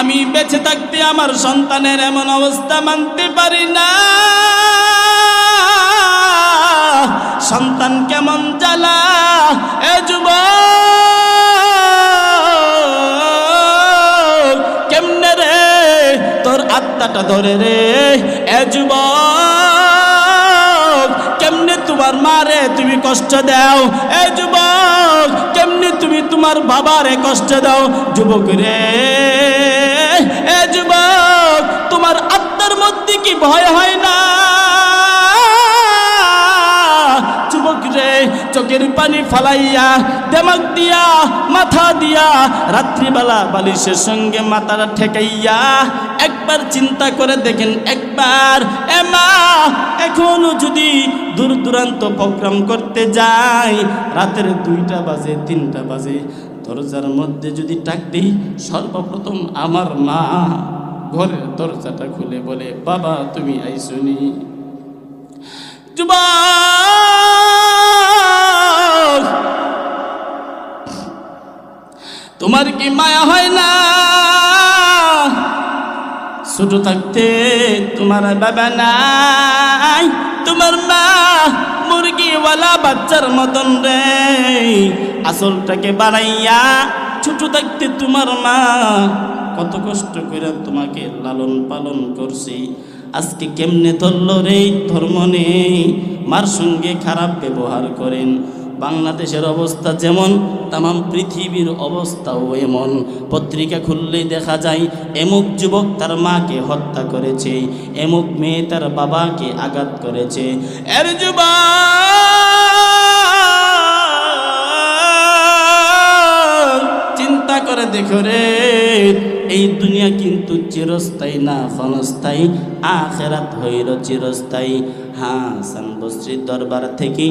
আমি বেঁচে থাকতে আমার সন্তানের এমন অবস্থা মানতে পারি না। সন্তান কেমন জ্বালা, এ যুবক, কেমনে রে তোর আত্মাটা ধরে রে? এ যুব কেমনে তোমার মারে তুমি কষ্ট দাও? এ যুবক, কেমনে তুমি তোমার বাবারে কষ্ট দাও? যুবক রে ভয় হয় না। যুবক রে, চোখের পানি ফালাইয়া, দেমাক দিয়া, মাথা দিয়া, রাত্রিবেলা বালিশের সঙ্গে মাথাটা ঠেকাইয়া একবার চিন্তা করে দেখেন, একবার এমা এখনও যদি দূর দূরান্ত প্রোগ্রাম করতে যাই, রাতের দুইটা বাজে, তিনটা বাজে, দরজার মধ্যে যদি টাক দিই, সর্বপ্রথম আমার মা। ঘরের দরজাটা খুলে বলে, বাবা, তুমি আইসুনি? তোমার কি মায়া হয় না? ছোট থাকতে তোমার বাবা নাই, তোমার মা মুরগিওয়ালা বাচ্চার মতন রে। আসলটাকে বানাইয়া ছোট থাকতে তোমার মা। কত কষ্ট করে তোমাকে লালন পালন করছি। আজকে কেমনে ধরল রে? ধর্ম নেই। মার সঙ্গে খারাপ ব্যবহার করেন। বাংলাদেশের অবস্থা যেমন, তামাম পৃথিবীর অবস্থাও এমন। পত্রিকা খুললেই দেখা যায়, এমুক যুবক তার মাকে হত্যা করেছে। এমুক মেয়ে তার বাবাকে আঘাত করেছে। এর যুবক! করে দেখো রে। এই দুনিয়া কিন্তু চিরস্থায়ী না, ক্ষণস্থায়ী। আখেরাত হইল চিরস্থায়ী। হাসান সানবশ্রীর দরবার থেকে